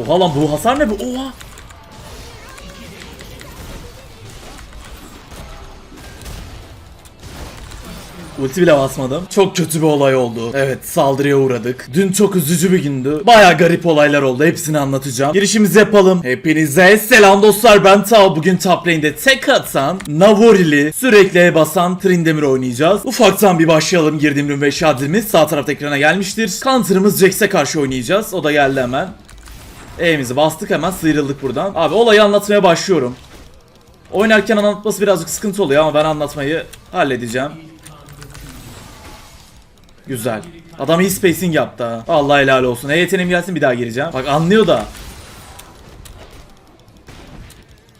Oha lan bu hasar ne bu? Oha. Ulti bile basmadım. Çok kötü bir olay oldu. Evet saldırıya uğradık. Dün çok üzücü bir gündü. Baya garip olaylar oldu. Hepsini anlatacağım. Girişimizi yapalım. Hepinize selam dostlar. Ben Tao. Bugün top lane'de tek atan, Navori'li, sürekli E basan Trindemir oynayacağız. Ufaktan bir başlayalım. Girdiğim ve şadilimiz sağ tarafta ekrana gelmiştir. Counter'ımız Jax'e karşı oynayacağız. O da geldi hemen. E'mizi bastık hemen sıyrıldık buradan. Abi olayı anlatmaya başlıyorum. Oynarken anlatması birazcık sıkıntı oluyor ama ben anlatmayı halledeceğim. Güzel. Adam iyi spacing yaptı ha. Allah helal olsun. E yeteneğim gelsin bir daha gireceğim. Bak anlıyor da.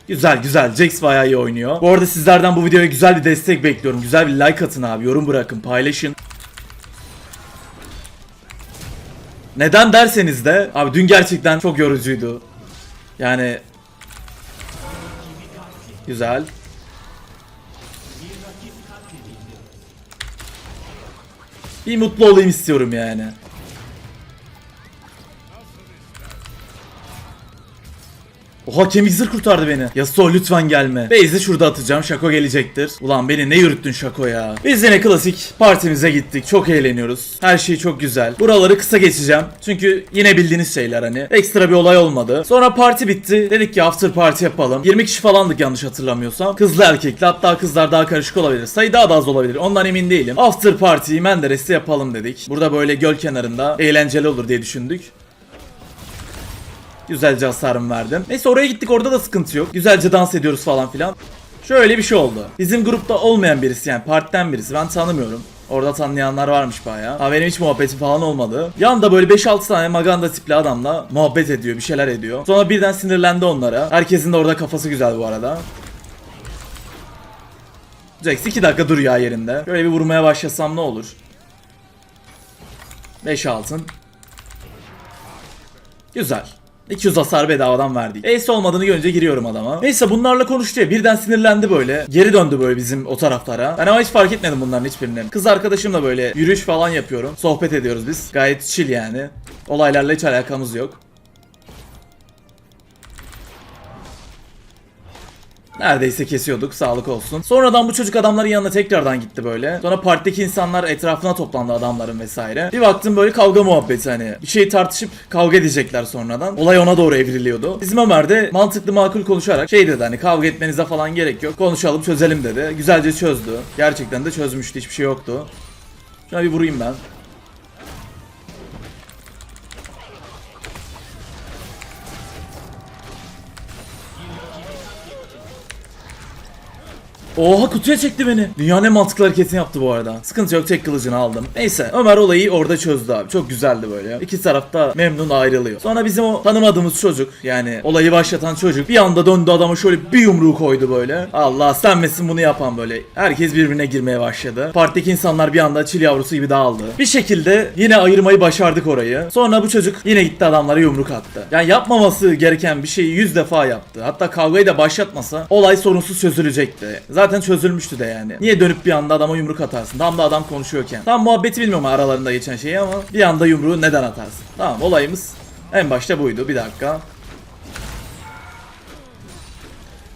Güzel güzel. Jax bayağı iyi oynuyor. Bu arada sizlerden bu videoya güzel bir destek bekliyorum. Güzel bir like atın abi. Yorum bırakın. Paylaşın. Neden derseniz de abi dün gerçekten çok yorucuydu. Yani Güzel. Bir mutlu olayım istiyorum yani. Oha kemik zırh kurtardı beni. Yasuo lütfen gelme. Base'i şurada atacağım. Şako gelecektir. Ulan beni ne yürüttün Şako ya. Biz yine klasik partimize gittik. Çok eğleniyoruz. Her şey çok güzel. Buraları kısa geçeceğim. Çünkü yine bildiğiniz şeyler hani. Ekstra bir olay olmadı. Sonra parti bitti. Dedik ki after party yapalım. 20 kişi falandık yanlış hatırlamıyorsam. Kızlı erkekli hatta kızlar daha karışık olabilir. Sayı daha da az olabilir. Ondan emin değilim. After party'yi Menderes'te yapalım dedik. Burada böyle göl kenarında eğlenceli olur diye düşündük. Güzelce hasarım verdim. Neyse oraya gittik orada da sıkıntı yok. Güzelce dans ediyoruz falan filan. Şöyle bir şey oldu. Bizim grupta olmayan birisi yani partiden birisi ben tanımıyorum. Orada tanıyanlar varmış bayağı. Ha benim hiç muhabbetim falan olmadı. Yanda böyle 5-6 tane maganda tipli adamla muhabbet ediyor, bir şeyler ediyor. Sonra birden sinirlendi onlara. Herkesin de orada kafası güzel bu arada. Jax 2 dakika duruyor yerinde. Şöyle bir vurmaya başlasam ne olur? 5 altın. Güzel. 200 hasar bedavadan verdik. Ace olmadığını görünce giriyorum adama. Neyse bunlarla konuştu ya birden sinirlendi böyle. Geri döndü böyle bizim o taraflara. Ben ama hiç fark etmedim bunların hiçbirini. Kız arkadaşımla böyle yürüyüş falan yapıyorum. Sohbet ediyoruz biz. Gayet chill yani. Olaylarla hiç alakamız yok. Neredeyse kesiyorduk sağlık olsun. Sonradan bu çocuk adamların yanına tekrardan gitti böyle. Sonra partideki insanlar etrafına toplandı adamların vesaire. Bir baktım böyle kavga muhabbeti hani. Bir şey tartışıp kavga edecekler sonradan. Olay ona doğru evriliyordu. Bizim Ömer de mantıklı makul konuşarak şey dedi hani kavga etmenize falan gerek yok. Konuşalım çözelim dedi. Güzelce çözdü. Gerçekten de çözmüştü hiçbir şey yoktu. Şuna bir vurayım ben. Oha kutuya çekti beni. Dünyanın en mantıklı hareketini yaptı bu arada. Sıkıntı yok tek kılıcını aldım. Neyse Ömer olayı orada çözdü abi. Çok güzeldi böyle. İki tarafta memnun ayrılıyor. Sonra bizim o tanımadığımız çocuk yani olayı başlatan çocuk bir anda döndü adama şöyle bir yumruğu koydu böyle. Allah senmesin bunu yapan böyle. Herkes birbirine girmeye başladı. Partideki insanlar bir anda çil yavrusu gibi dağıldı. Bir şekilde yine ayırmayı başardık orayı. Sonra bu çocuk yine gitti adamlara yumruk attı. Yani yapmaması gereken bir şeyi yüz defa yaptı. Hatta kavgayı da başlatmasa olay sorunsuz çözülecekti. Zaten çözülmüştü de yani. Niye dönüp bir anda adama yumruk atarsın? Tam da adam konuşuyorken. Tam muhabbeti bilmiyorum aralarında geçen şeyi ama bir anda yumruğu neden atarsın? Tamam olayımız en başta buydu. Bir dakika.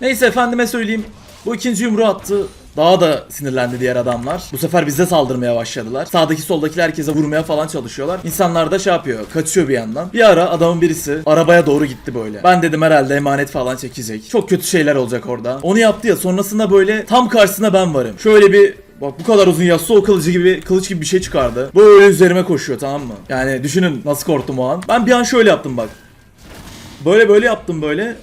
Neyse efendime söyleyeyim. Bu ikinci yumruğu attı. Daha da sinirlendi diğer adamlar. Bu sefer bize saldırmaya başladılar. Sağdaki soldaki herkese vurmaya falan çalışıyorlar. İnsanlar da şey yapıyor. Kaçıyor bir yandan. Bir ara adamın birisi arabaya doğru gitti böyle. Ben dedim herhalde emanet falan çekecek. Çok kötü şeyler olacak orada. Onu yaptı ya sonrasında böyle tam karşısına ben varım. Şöyle bir Bak bu kadar uzun Yasuo kılıcı gibi kılıç gibi bir şey çıkardı. Böyle üzerime koşuyor tamam mı? Yani düşünün nasıl korktum o an. Ben bir an şöyle yaptım bak. Böyle böyle yaptım böyle.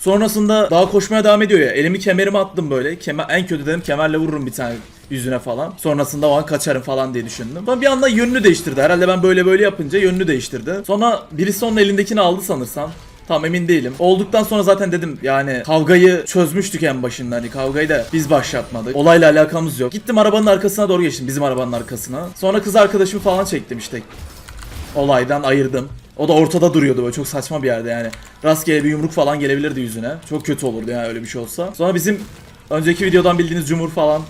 Sonrasında daha koşmaya devam ediyor ya. Elimi kemerime attım böyle. Kemer, en kötü dedim kemerle vururum bir tane yüzüne falan. Sonrasında o an kaçarım falan diye düşündüm. Sonra bir anda yönünü değiştirdi. Herhalde ben böyle böyle yapınca yönünü değiştirdi. Sonra birisi onun elindekini aldı sanırsam. Tam emin değilim. Olduktan sonra zaten dedim yani kavgayı çözmüştük en başında. Hani kavgayı da biz başlatmadık. Olayla alakamız yok. Gittim arabanın arkasına doğru geçtim. Bizim arabanın arkasına. Sonra kız arkadaşımı falan çektim işte. Olaydan ayırdım. O da ortada duruyordu böyle çok saçma bir yerde yani. Rastgele bir yumruk falan gelebilirdi yüzüne. Çok kötü olurdu yani öyle bir şey olsa. Sonra bizim önceki videodan bildiğiniz cumhur falan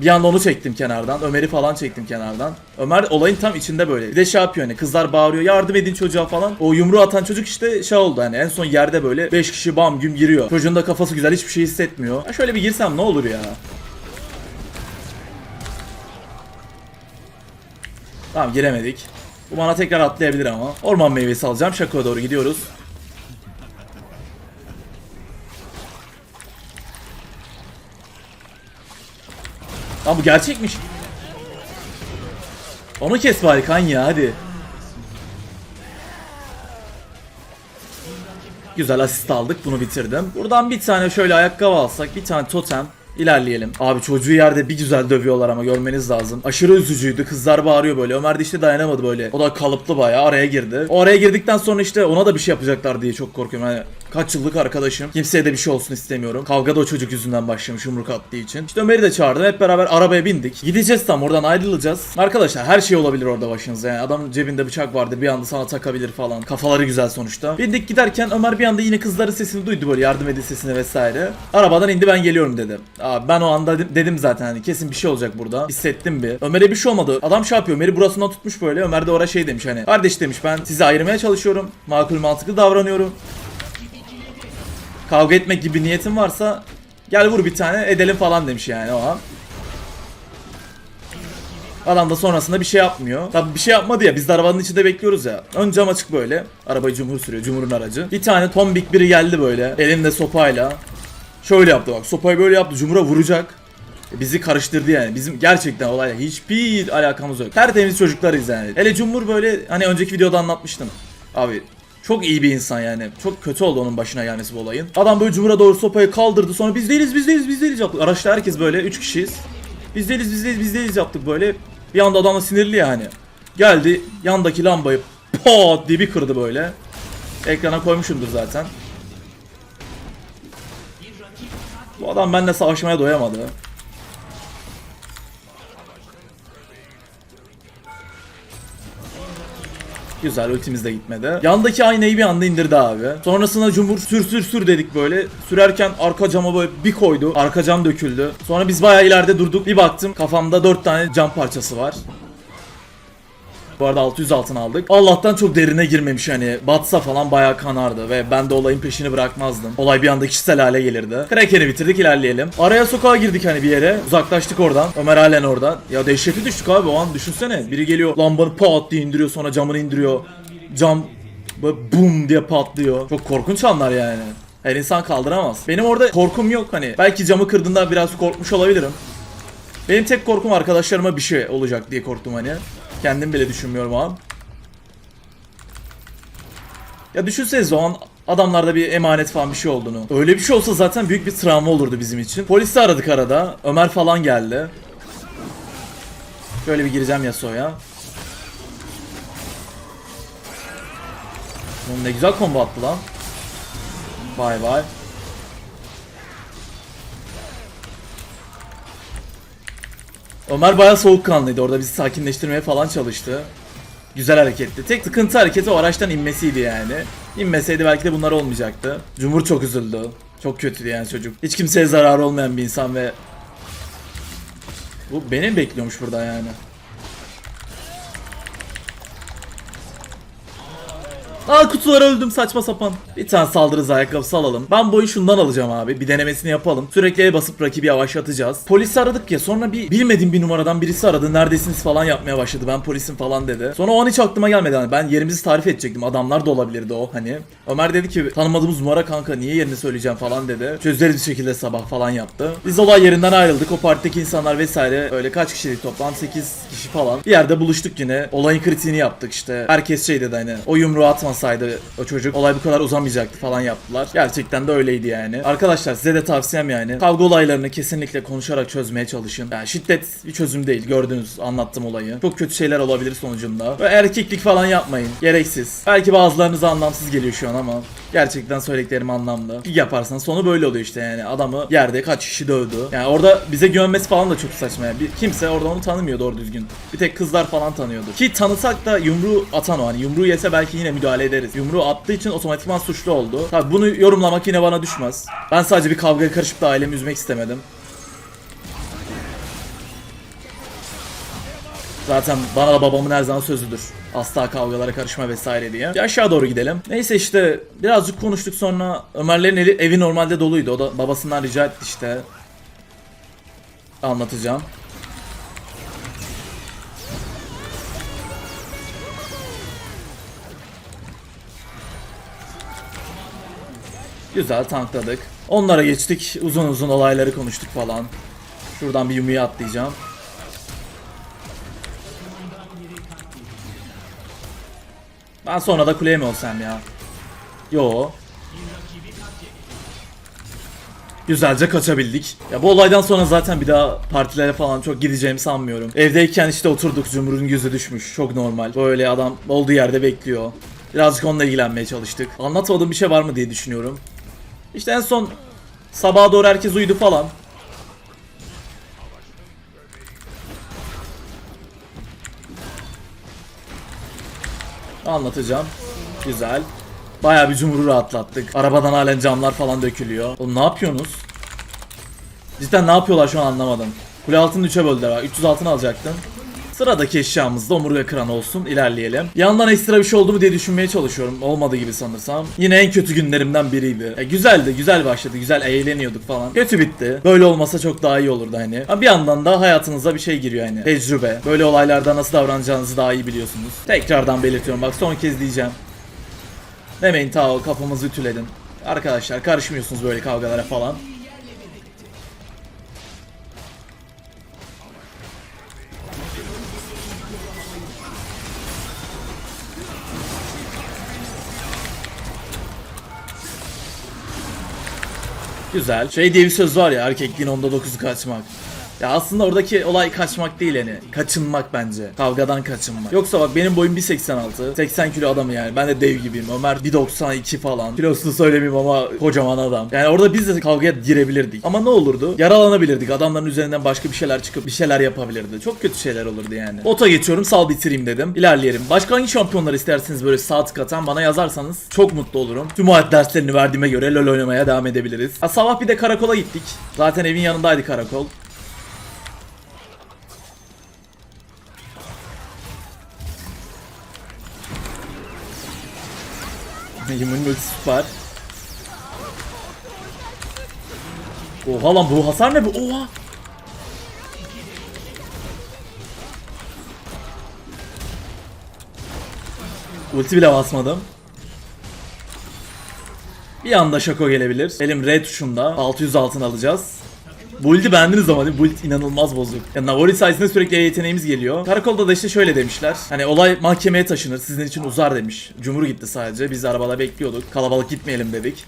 Bir anda onu çektim kenardan. Ömer'i falan çektim kenardan. Ömer olayın tam içinde böyle. Bir de şey yapıyor hani kızlar bağırıyor yardım edin çocuğa falan. O yumruğu atan çocuk işte şey oldu hani en son yerde böyle 5 kişi bam güm giriyor. Çocuğun da kafası güzel hiçbir şey hissetmiyor. Ya şöyle bir girsem ne olur ya. Tamam giremedik. Bu bana tekrar atlayabilir ama. Orman meyvesi alacağım. Şako'ya doğru gidiyoruz. Lan bu gerçekmiş. Onu kes bari kan ya hadi. Güzel asist aldık bunu bitirdim. Buradan bir tane şöyle ayakkabı alsak bir tane totem ilerleyelim. Abi çocuğu yerde bir güzel dövüyorlar ama görmeniz lazım. Aşırı üzücüydü. Kızlar bağırıyor böyle. Ömer de işte dayanamadı böyle. O da kalıplı bayağı araya girdi. O araya girdikten sonra işte ona da bir şey yapacaklar diye çok korkuyorum. Yani kaç yıllık arkadaşım. Kimseye de bir şey olsun istemiyorum. Kavga da o çocuk yüzünden başlamış yumruk attığı için. İşte Ömer'i de çağırdım. Hep beraber arabaya bindik. Gideceğiz tam oradan ayrılacağız. Arkadaşlar her şey olabilir orada başınıza. Yani adamın cebinde bıçak vardır. Bir anda sana takabilir falan. Kafaları güzel sonuçta. Bindik giderken Ömer bir anda yine kızların sesini duydu böyle yardım edin sesini vesaire. Arabadan indi ben geliyorum dedi. Abi ben o anda dedim zaten hani kesin bir şey olacak burada. Hissettim bir. Ömer'e bir şey olmadı. Adam şey yapıyor. Ömer'i burasından tutmuş böyle. Ömer de oraya şey demiş hani. Kardeş demiş ben sizi ayırmaya çalışıyorum. Makul mantıklı davranıyorum. Kavga etmek gibi niyetin varsa gel vur bir tane edelim falan demiş yani o an. Adam da sonrasında bir şey yapmıyor. Tabi bir şey yapmadı ya biz de arabanın içinde bekliyoruz ya. Ön cam açık böyle. Arabayı Cumhur sürüyor. Cumhur'un aracı. Bir tane tombik biri geldi böyle. Elinde sopayla. Şöyle yaptı bak. Sopayı böyle yaptı. Cumhur'a vuracak. Bizi karıştırdı yani. Bizim gerçekten olayla hiçbir alakamız yok. Tertemiz çocuklarız yani. Hele Cumhur böyle hani önceki videoda anlatmıştım. Abi çok iyi bir insan yani. Çok kötü oldu onun başına gelmesi bu olayın. Adam böyle Cumhur'a doğru sopayı kaldırdı. Sonra biz değiliz biz değiliz biz değiliz yaptık. Araçta herkes böyle 3 kişiyiz. Biz değiliz biz değiliz biz değiliz yaptık böyle. Bir anda adam da sinirli yani. Geldi yandaki lambayı pat diye bir kırdı böyle. Ekrana koymuşumdur zaten. Bu adam benimle savaşmaya doyamadı. Güzel ultimiz de gitmedi. Yandaki aynayı bir anda indirdi abi. Sonrasında cumhur sür sür sür dedik böyle. Sürerken arka cama böyle bir koydu. Arka cam döküldü. Sonra biz bayağı ileride durduk. Bir baktım kafamda 4 tane cam parçası var. Bu arada 600 altın aldık. Allah'tan çok derine girmemiş hani. Batsa falan bayağı kanardı ve ben de olayın peşini bırakmazdım. Olay bir anda kişisel hale gelirdi. Kraken'i bitirdik ilerleyelim. Araya sokağa girdik hani bir yere. Uzaklaştık oradan. Ömer halen orada. Ya dehşete düştük abi o an düşünsene. Biri geliyor lambanı pat diye indiriyor sonra camını indiriyor. Cam böyle bum diye patlıyor. Çok korkunç anlar yani. Her insan kaldıramaz. Benim orada korkum yok hani. Belki camı kırdığında biraz korkmuş olabilirim. Benim tek korkum arkadaşlarıma bir şey olacak diye korktum hani. Kendim bile düşünmüyorum an. Ya düşünsenize o an adamlarda bir emanet falan bir şey olduğunu. Öyle bir şey olsa zaten büyük bir travma olurdu bizim için. Polisi aradık arada. Ömer falan geldi. Şöyle bir gireceğim Yasuo'ya. Oğlum ne güzel combo attı lan. Bay bay. Ömer bayağı soğukkanlıydı. Orada bizi sakinleştirmeye falan çalıştı. Güzel hareketti. Tek sıkıntı hareketi o araçtan inmesiydi yani. İnmeseydi belki de bunlar olmayacaktı. Cumhur çok üzüldü. Çok kötüydü yani çocuk. Hiç kimseye zararı olmayan bir insan ve... Bu beni bekliyormuş burada yani? Aa kutulara öldüm saçma sapan. Bir tane saldırı ayakkabısı alalım. Ben bu oyun şundan alacağım abi. Bir denemesini yapalım. Sürekli E basıp rakibi yavaşlatacağız. Polisi aradık ya sonra bir bilmediğim bir numaradan birisi aradı. Neredesiniz falan yapmaya başladı. Ben polisim falan dedi. Sonra o an hiç aklıma gelmedi. Yani ben yerimizi tarif edecektim. Adamlar da olabilirdi o hani. Ömer dedi ki tanımadığımız numara kanka niye yerini söyleyeceğim falan dedi. Çözeriz bir şekilde sabah falan yaptı. Biz olay yerinden ayrıldık. O partideki insanlar vesaire öyle kaç kişiydik toplam 8 kişi falan. Bir yerde buluştuk yine. Olayın kritiğini yaptık işte. Herkes şey dedi hani o yumruğu atmasaydı o çocuk olay bu kadar uzamayacaktı falan yaptılar. Gerçekten de öyleydi yani. Arkadaşlar size de tavsiyem yani. Kavga olaylarını kesinlikle konuşarak çözmeye çalışın. Yani şiddet bir çözüm değil. Gördünüz anlattım olayı. Çok kötü şeyler olabilir sonucunda. Ve erkeklik falan yapmayın. Gereksiz. Belki bazılarınıza anlamsız geliyor şu an ama gerçekten söylediklerim anlamlı. Ki yaparsan sonu böyle oluyor işte yani. Adamı yerde kaç kişi dövdü. Yani orada bize güvenmesi falan da çok saçma yani. Bir, kimse orada onu tanımıyor doğru düzgün. Bir tek kızlar falan tanıyordu. Ki tanısak da yumruğu atan o hani. Yumruğu yese belki yine müdahale ederiz. Yumruğu attığı için otomatikman suçlu oldu. Tabi bunu yorumlamak yine bana düşmez. Ben sadece bir kavgaya karışıp da ailemi üzmek istemedim. Zaten bana da babamın her zaman sözüdür. Asla kavgalara karışma vesaire diye. Bir aşağı doğru gidelim. Neyse işte birazcık konuştuk sonra Ömerlerin evi normalde doluydu. O da babasından rica etti işte. Anlatacağım. Güzel tankladık. Onlara geçtik. Uzun uzun olayları konuştuk falan. Şuradan bir Yumi'ye atlayacağım. Ben sonra da kuleye mi olsam ya? Yo. Güzelce kaçabildik. Ya bu olaydan sonra zaten bir daha partilere falan çok gideceğimi sanmıyorum. Evdeyken işte oturduk Cumhur'un gözü düşmüş. Çok normal. Böyle adam olduğu yerde bekliyor. Birazcık onunla ilgilenmeye çalıştık. Anlatmadığım bir şey var mı diye düşünüyorum. İşte en son sabaha doğru herkes uyudu falan. Anlatacağım. Güzel. Bayağı bir cumhuru rahatlattık. Arabadan halen camlar falan dökülüyor. Oğlum ne yapıyorsunuz? Cidden ne yapıyorlar şu an anlamadım. Kule altını 3'e böldüler bak. 300 altın alacaktım. Sıradaki eşyamız da omurga kıranı olsun. İlerleyelim. Yandan ekstra bir şey oldu mu diye düşünmeye çalışıyorum. Olmadı gibi sanırsam. Yine en kötü günlerimden biriydi. E, güzeldi, güzel başladı. Güzel eğleniyorduk falan. Kötü bitti. Böyle olmasa çok daha iyi olurdu hani. Ama bir yandan da hayatınıza bir şey giriyor hani. Tecrübe. Böyle olaylarda nasıl davranacağınızı daha iyi biliyorsunuz. Tekrardan belirtiyorum. Bak son kez diyeceğim. Demeyin ta kafamızı ütüledin. Arkadaşlar karışmıyorsunuz böyle kavgalara falan. Güzel. Şey diye bir söz var ya erkekliğin onda 9'u kaçmak. Ya aslında oradaki olay kaçmak değil yani. Kaçınmak bence. Kavgadan kaçınmak. Yoksa bak benim boyum 1.86. 80 kilo adamı yani. Ben de dev gibiyim. Ömer 1.92 falan. Kilosunu söylemeyeyim ama kocaman adam. Yani orada biz de kavgaya girebilirdik. Ama ne olurdu? Yaralanabilirdik. Adamların üzerinden başka bir şeyler çıkıp bir şeyler yapabilirdi. Çok kötü şeyler olurdu yani. Bota geçiyorum. Sal bitireyim dedim. İlerleyelim. Başka hangi şampiyonlar isterseniz böyle saat katan bana yazarsanız çok mutlu olurum. Tüm hayat derslerini verdiğime göre LoL oynamaya devam edebiliriz. Ha, sabah bir de karakola gittik. Zaten evin yanındaydı karakol. Yumi'nin ultisi süper. Oha lan bu hasar ne bu? Oha. Ulti bile basmadım. Bir anda şako gelebilir. Elim R tuşunda 600 altın alacağız. Build'i beğendiniz ama değil mi? Build inanılmaz bozuk. Ya Navori sayesinde sürekli yeteneğimiz geliyor. Karakolda da işte şöyle demişler. Hani olay mahkemeye taşınır sizin için uzar demiş. Cumhur gitti sadece. Biz de arabada bekliyorduk. Kalabalık gitmeyelim dedik.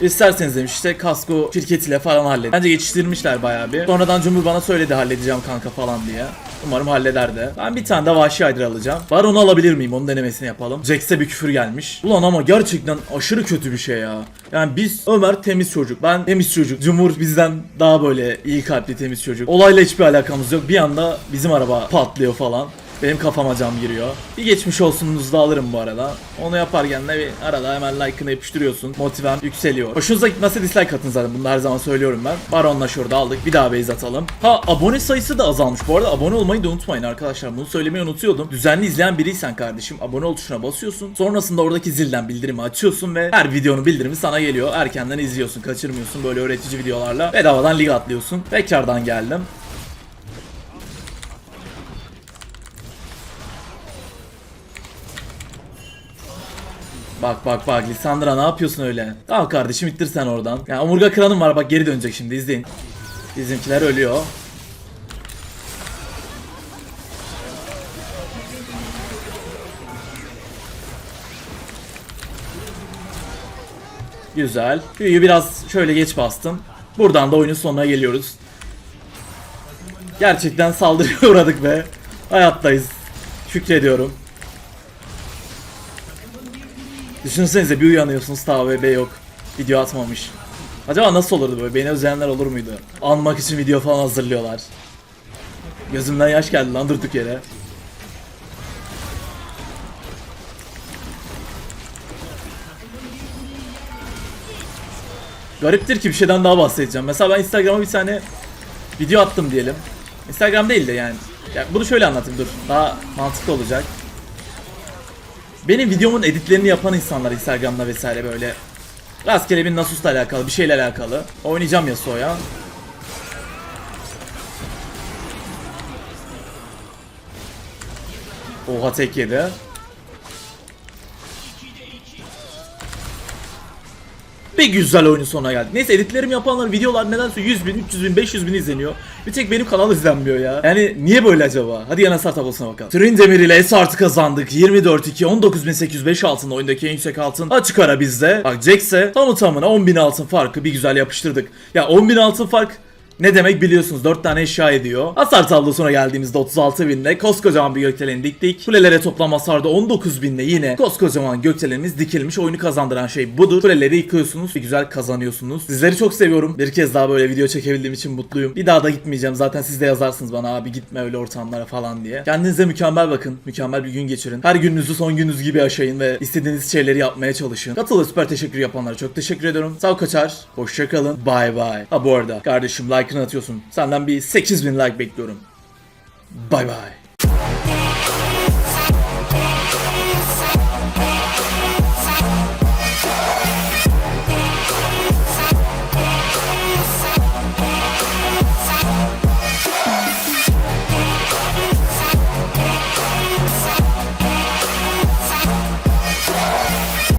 İsterseniz demiş işte kasko şirketiyle falan halledin. Bence geçiştirmişler bayağı bir. Sonradan Cumhur bana söyledi halledeceğim kanka falan diye. Umarım halleder de. Ben bir tane de vahşi Hydra alacağım. Var onu alabilir miyim? Onun denemesini yapalım. Jax'e bir küfür gelmiş. Ulan ama gerçekten aşırı kötü bir şey ya. Yani biz Ömer temiz çocuk. Ben temiz çocuk. Cumhur bizden daha böyle iyi kalpli temiz çocuk. Olayla hiçbir alakamız yok. Bir anda bizim araba patlıyor falan. Benim kafama cam giriyor. Bir geçmiş olsununuzu da alırım bu arada. Onu yaparken de bir arada hemen like'ını yapıştırıyorsun. Motivem yükseliyor. Hoşunuza gitmezse dislike atın zaten. Bunu her zaman söylüyorum ben. Baron'la şurada aldık. Bir daha base atalım. Ha abone sayısı da azalmış. Bu arada abone olmayı da unutmayın arkadaşlar. Bunu söylemeyi unutuyordum. Düzenli izleyen biriysen kardeşim abone ol tuşuna basıyorsun. Sonrasında oradaki zilden bildirimi açıyorsun ve her videonun bildirimi sana geliyor. Erkenden izliyorsun. Kaçırmıyorsun böyle öğretici videolarla. Bedavadan lig atlıyorsun. Tekrardan geldim. Bak bak bak Lisandra ne yapıyorsun öyle? Tamam kardeşim ittir sen oradan. Yani omurga kıranım var bak geri dönecek şimdi izleyin. Bizimkiler ölüyor. Güzel. Büyüyü biraz şöyle geç bastım. Buradan da oyunun sonuna geliyoruz. Gerçekten saldırıya uğradık be. Hayattayız. Şükrediyorum. Düşünsenize bir uyanıyorsunuz ta ve B yok. Video atmamış. Acaba nasıl olurdu böyle? Beni özleyenler olur muydu? Anmak için video falan hazırlıyorlar. Gözümden yaş geldi lan durduk yere. Gariptir ki bir şeyden daha bahsedeceğim. Mesela ben Instagram'a bir tane video attım diyelim. Instagram değil de yani. yani bunu şöyle anlatayım dur. Daha mantıklı olacak. Benim videomun editlerini yapan insanlar Instagram'da vesaire böyle rastgele bir Nasus'la alakalı bir şeyle alakalı. Oynayacağım Yasuo'ya. Oha tek yedi. Bir güzel oyunun sonuna geldik. Neyse editlerim yapanlar videolar nedense 100 bin, 300 bin, 500 bin izleniyor. Bir tek benim kanal izlenmiyor ya. Yani niye böyle acaba? Hadi yana start tablosuna bakalım. Trin Demir ile S artı kazandık. 24-2, 19.805 altın oyundaki en yüksek altın. Açık ara bizde. Bak Jax'e tamı tamına 10.000 altın farkı bir güzel yapıştırdık. Ya 10.000 altın fark ne demek biliyorsunuz 4 tane eşya ediyor. Hasar tablosuna geldiğimizde 36 binle koskocaman bir gökdelen diktik. Kulelere toplam hasarda 19 binle yine koskocaman gökdelenimiz dikilmiş. Oyunu kazandıran şey budur. Kuleleri yıkıyorsunuz ve güzel kazanıyorsunuz. Sizleri çok seviyorum. Bir kez daha böyle video çekebildiğim için mutluyum. Bir daha da gitmeyeceğim. Zaten siz de yazarsınız bana abi gitme öyle ortamlara falan diye. Kendinize mükemmel bakın. Mükemmel bir gün geçirin. Her gününüzü son gününüz gibi yaşayın ve istediğiniz şeyleri yapmaya çalışın. Katılı süper teşekkür yapanlara çok teşekkür ediyorum. Sağ kaçar. Hoşçakalın. Bye bye. Ha bu arada kardeşim like'ını atıyorsun. Senden bir 8000 like bekliyorum. Bye bye.